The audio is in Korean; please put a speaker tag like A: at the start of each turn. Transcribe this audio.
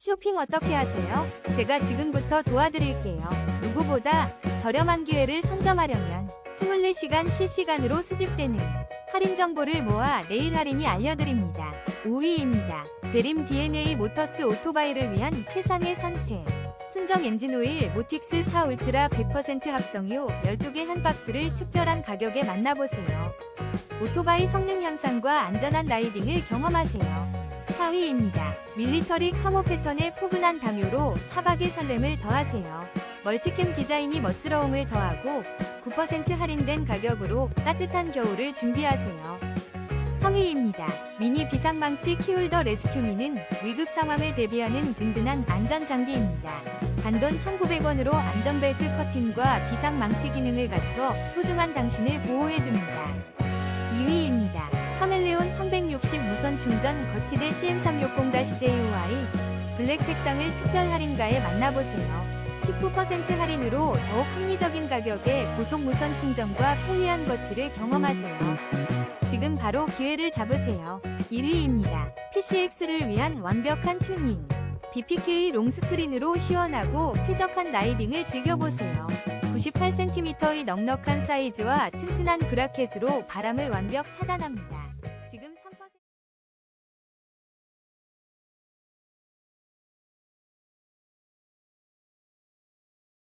A: 쇼핑 어떻게 하세요? 제가 지금부터 도와드릴게요. 누구보다 저렴한 기회를 선점하려면 24시간 실시간으로 수집되는 할인 정보를 모아 내일 할인이 알려드립니다. 5위입니다. 대림 DNA 모터스 오토바이를 위한 최상의 선택. 순정 엔진 오일 모틱스 4 울트라 100% 합성유 12개 한 박스를 특별한 가격에 만나보세요. 오토바이 성능 향상과 안전한 라이딩을 경험하세요. 4위입니다. 밀리터리 카모 패턴의 포근한 담요로 차박의 설렘을 더하세요. 멀티캠 디자인이 멋스러움을 더하고 9% 할인된 가격으로 따뜻한 겨울을 준비하세요. 3위입니다. 미니 비상망치 키홀더 레스큐미는 위급 상황을 대비하는 든든한 안전 장비입니다. 단돈 1,900원으로 안전벨트 커팅과 비상망치 기능을 갖춰 소중한 당신을 보호해줍니다. 360 무선 충전 거치대 CM360-JOI 블랙 색상을 특별 할인가에 만나보세요. 19% 할인으로 더욱 합리적인 가격에 고속 무선 충전과 편리한 거치를 경험하세요. 지금 바로 기회를 잡으세요. 1위입니다. PCX를 위한 완벽한 튜닝. BPK 롱스크린으로 시원하고 쾌적한 라이딩을 즐겨보세요. 98cm의 넉넉한 사이즈와 튼튼한 브라켓으로 바람을 완벽 차단합니다. 지금 3%